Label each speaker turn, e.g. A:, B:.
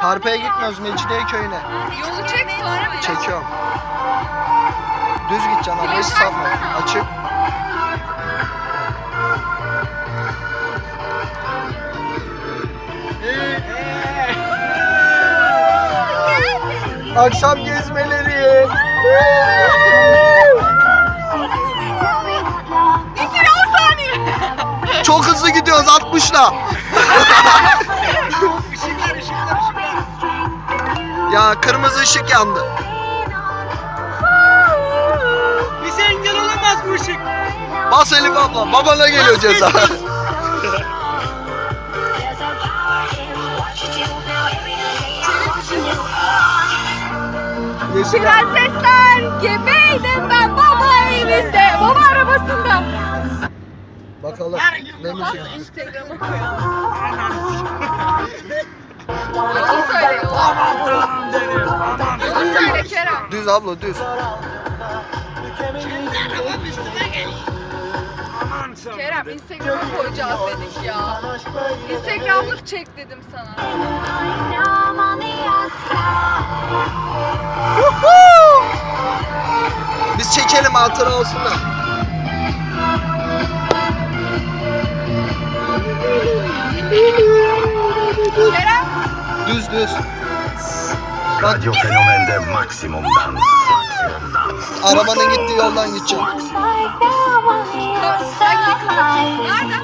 A: Harpa'ya gitmiyoruz Mecidiye köyüne.
B: Yolu çek sonra mı?
A: Çekiyorum. Düz gideceksin ama hiç sapma. Açık. Akşam gezmeleri.
B: Bitir 10 saniye.
A: Çok hızlı gidiyoruz 60'la. Ya kırmızı ışık yandı.
C: Bize engel olamaz bu ışık.
A: Bas Elif abla. Babana geliyor ceza. Yeşil.
B: Prensesler gebeydim ben baba elinde. Baba arabasında.
A: Bakalım ne müzik.
B: Instagram'a koyalım.
A: Düz abla düz.
C: Aman.
B: Kerem Instagram'a koyacağız dedik ya. Instagramlık çek dedim sana.
A: Biz çekelim hatıra olsun da.
B: Kerem.
A: Düz düz.
D: Radyo Fenomen'de maksimum dans. Maksimum dans.
A: arabanın gittiği yoldan gideceğim.
B: Nereden?